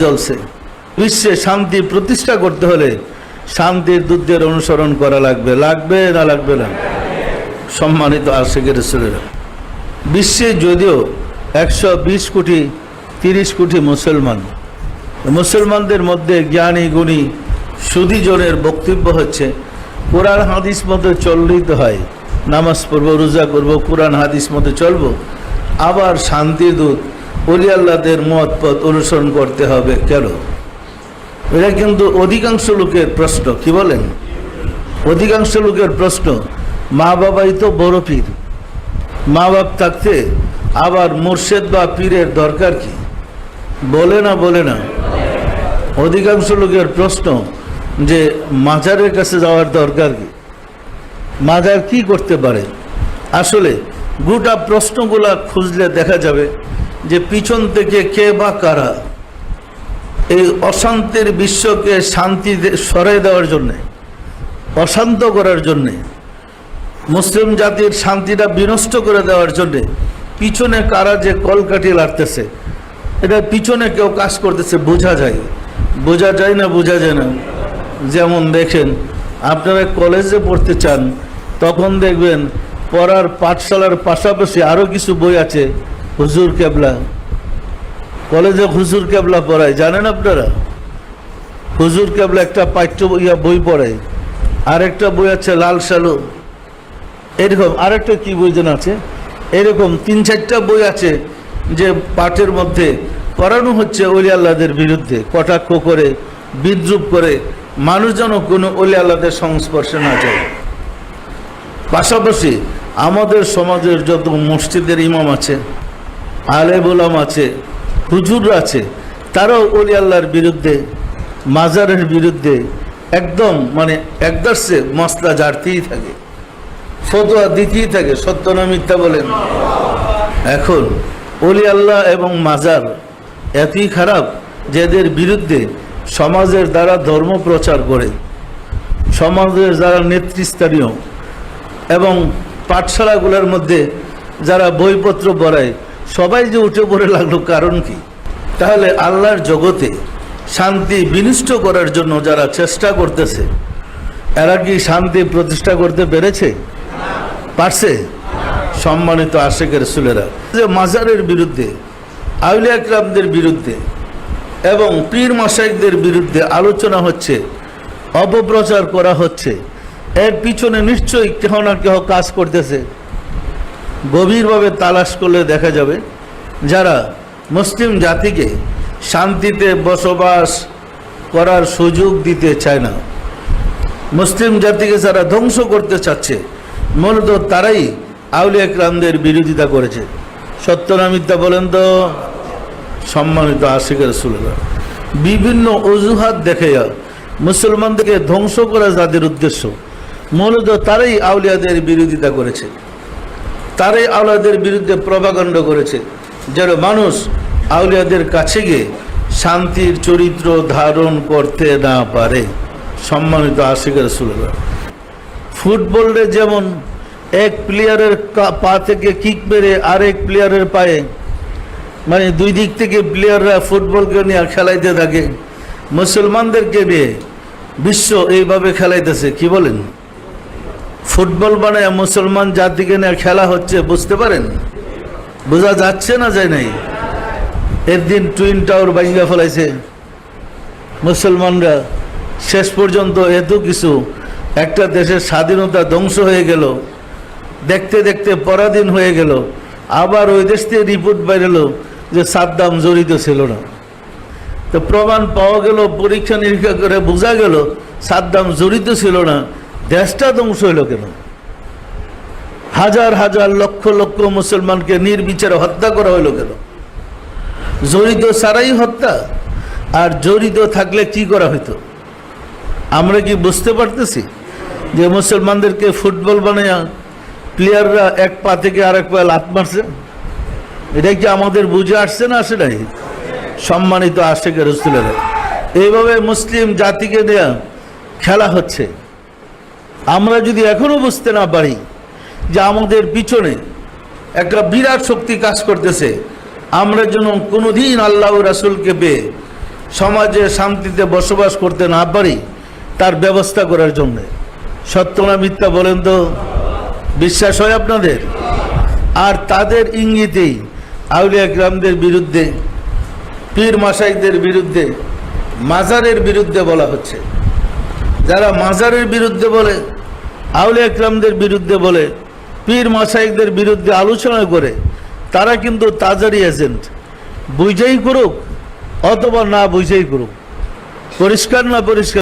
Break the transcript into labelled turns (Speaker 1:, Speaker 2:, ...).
Speaker 1: চলছে। বিশ্বে শান্তি প্রতিষ্ঠা করতে হলে শান্তির দূতদের অনুসরণ করা লাগবে। লাগবে না লাগবে না? সম্মানিত আশেকের ছেলেরা, বিশ্বে যদিও একশো বিশ কোটি, তিরিশ কোটি মুসলমান, মুসলমানদের মধ্যে জ্ঞানী গুণী সুদীজনের বক্তব্য হচ্ছে, কোরআন হাদিস মতো চললেই তো হয়। নামাজ পড়ব, রোজা করব, কোরআন হাদিস মতো চলবো। আবার শান্তির দূত অলি আল্লাহদের মত পথ অনুসরণ করতে হবে। কেন? এটা কিন্তু অধিকাংশ লোকের প্রশ্ন, কি বলেন? অধিকাংশ লোকের প্রশ্ন, মা বাবাই তো বড় পীর। মা বাপ থাকতে আবার মুর্শেদ বা পীরের দরকার কি? বলে না বলে না। অধিকাংশ লোকের প্রশ্ন যে মাজারের কাছে যাওয়ার দরকার কি? মাজার কি করতে পারে? আসলে গোটা প্রশ্নগুলা খুঁজলে দেখা যাবে যে পিছন থেকে কে বা কারা এই অশান্তির বিশ্বকে শান্তি সরাই দেওয়ার জন্যে, অশান্ত করার জন্যে, মুসলিম জাতির শান্তিটা বিনষ্ট করে দেওয়ার জন্যে পিছনে কারা যে কলকাঠি লাগতেছে এটা পিছনে কেউ কাজ করতেছে, বোঝা যায়। বোঝা যায় না, বোঝা যায় না। যেমন দেখেন, আপনারা কলেজে পড়তে চান, তখন দেখবেন পড়ার পাঠশালার পাশাপাশি আরও কিছু বই আছে হুজুর কেবলা, কলেজে হুজুর কেবলা পড়ায়, জানেন আপনারা? হুজুর কেবলা একটা পাঠ্য ইয়া বই পড়ায় আরেকটা বই আছে লাল সালু এরকম আরেকটা কি বই যেন আছে? এরকম তিন চারটা বই আছে যে পাঠের মধ্যে পড়ানো হচ্ছে অলি আল্লাহদের বিরুদ্ধে, কটাক্ষ করে, বিদ্রুপ করে, মানুষ যেন কোনো অলি আল্লাহদের সংস্পর্শে না যায়। পাশাপাশি আমাদের সমাজের যত মসজিদের ইমাম আছে আলে গোলাম আছে হুজুর আছে, তারাও অলি আল্লাহর বিরুদ্ধে, মাজারের বিরুদ্ধে একদম মানে একদার্সে মশলা জাড়তেই থাকে, ফতোয়া দিতেই থাকে, সত্য না মিথ্যা বলেন। এখন অলি আল্লাহ এবং মাজার এতই খারাপ যেদের বিরুদ্ধে সমাজের দ্বারা ধর্ম প্রচার করে, সমাজের যারা নেতৃস্থানীয় এবং পাঠশালাগুলোর মধ্যে যারা বইপত্র পড়ায় সবাই যে উঠে পড়ে লাগল কারণ কি? তাহলে আল্লাহর জগতে শান্তি বিনিষ্ট করার জন্য যারা চেষ্টা করতেছে, এরা কি শান্তি প্রতিষ্ঠা করতে পেরেছে? পারছে? সম্মানিত আশেকের সুলেরা যে মাজারের বিরুদ্ধে, আউলিয়া ক্রামদের বিরুদ্ধে এবং পীর মাসাইকদের বিরুদ্ধে আলোচনা হচ্ছে, অপপ্রচার করা হচ্ছে, এর পিছনে নিশ্চয়ই কেহ না কেহ কাজ করতেছে। গভীরভাবে তালাশ করলে দেখা যাবে যারা মুসলিম জাতিকে শান্তিতে বসবাস করার সুযোগ দিতে চায় না। মুসলিম জাতিকে যারা ধ্বংস করতে চাচ্ছে, মূলত তারাই আউলিয়া ক্রামদের বিরোধিতা করেছে। সত্য বলেন তো? সম্মানিত আশিকের সুলেরা বিভিন্ন অজুহাত দেখে মুসলমানদেরকে ধ্বংস করা যাদের উদ্দেশ্য, মূলত তারাই আউলিয়াদের বিরোধিতা করেছে। তারাই আউলিয়াদের বিরুদ্ধে প্রভাকাণ্ড করেছে। যেন মানুষ আউলিয়াদের কাছে গিয়ে শান্তির চরিত্র ধারণ করতে না পারে। সম্মানিত আশিকের সুলেরা ফুটবলে যেমন এক প্লেয়ারের পা থেকে কিক মেরে আরেক প্লেয়ারের পায়ে মানে দুই দিক থেকে প্লেয়াররা ফুটবলকে নিয়ে খেলাইতে থাকে, মুসলমানদেরকে নিয়ে বিশ্ব এইভাবে খেলাইতেছে, কি বলেন? ফুটবল বানায় মুসলমান জাতিকে নিয়ে খেলা হচ্ছে, বুঝতে পারেন? বোঝা যাচ্ছে না যায় নাই? এর দিন টুইন টাওয়ার ভাঙ্গা ফেলাইছে। মুসলমানরা শেষ পর্যন্ত এত কিছু, একটা দেশের স্বাধীনতা ধ্বংস হয়ে গেল, দেখতে দেখতে পরাধীন হয়ে গেল, আবার ওই দেশ থেকে রিপোর্ট বেরোলো যে সাদ্দাম জড়িত ছিল না। তো প্রমাণ পাওয়া গেল, পরীক্ষা নিরীক্ষা করে বোঝা গেল, সাদ্দাম জড়িত ছিল না। দেশটা ধ্বংস হইল কেন? হাজার হাজার লক্ষ লক্ষ মুসলমানকে নির্বিচারে হত্যা করা হইল কেন? জড়িত সারাই হত্যা, আর জড়িত থাকলে কি করা হইতো? আমরা কি বুঝতে পারতেছি যে মুসলমানদেরকে ফুটবল বানায়া প্লেয়াররা এক পা থেকে আরেক পা লাত মারছে? এটা কি আমাদের বুঝে আসছে না আসে নাই? সম্মানিত আশেকের রসুলেরা এইভাবে মুসলিম জাতিকে দেয়া খেলা হচ্ছে। আমরা যদি এখনও বুঝতে না পারি যে আমাদের পিছনে একটা বিরাট শক্তি কাজ করতেছে, আমরা যেন কোনোদিন আল্লাহ রাসুলকে পেয়ে সমাজে শান্তিতে বসবাস করতে না পারি তার ব্যবস্থা করার জন্যে। সত্য না মিথ্যা বলেন তো? বিশ্বাস হয় আপনাদের? আর তাদের ইঙ্গিতেই আউলিয়া গ্রামদের বিরুদ্ধে, পীর মাসাইকদের বিরুদ্ধে, মাজারের বিরুদ্ধে বলা হচ্ছে। যারা মাজারের বিরুদ্ধে বলে আউলিয়া একরামদের বিরুদ্ধে বলে, পীর মাসাইকদের বিরুদ্ধে আলোচনা করে, তারা কিন্তু তাজারি এজেন্ট। বুঝেই করুক অথবা না বুঝেই করুক। পরিষ্কার না পরিষ্কার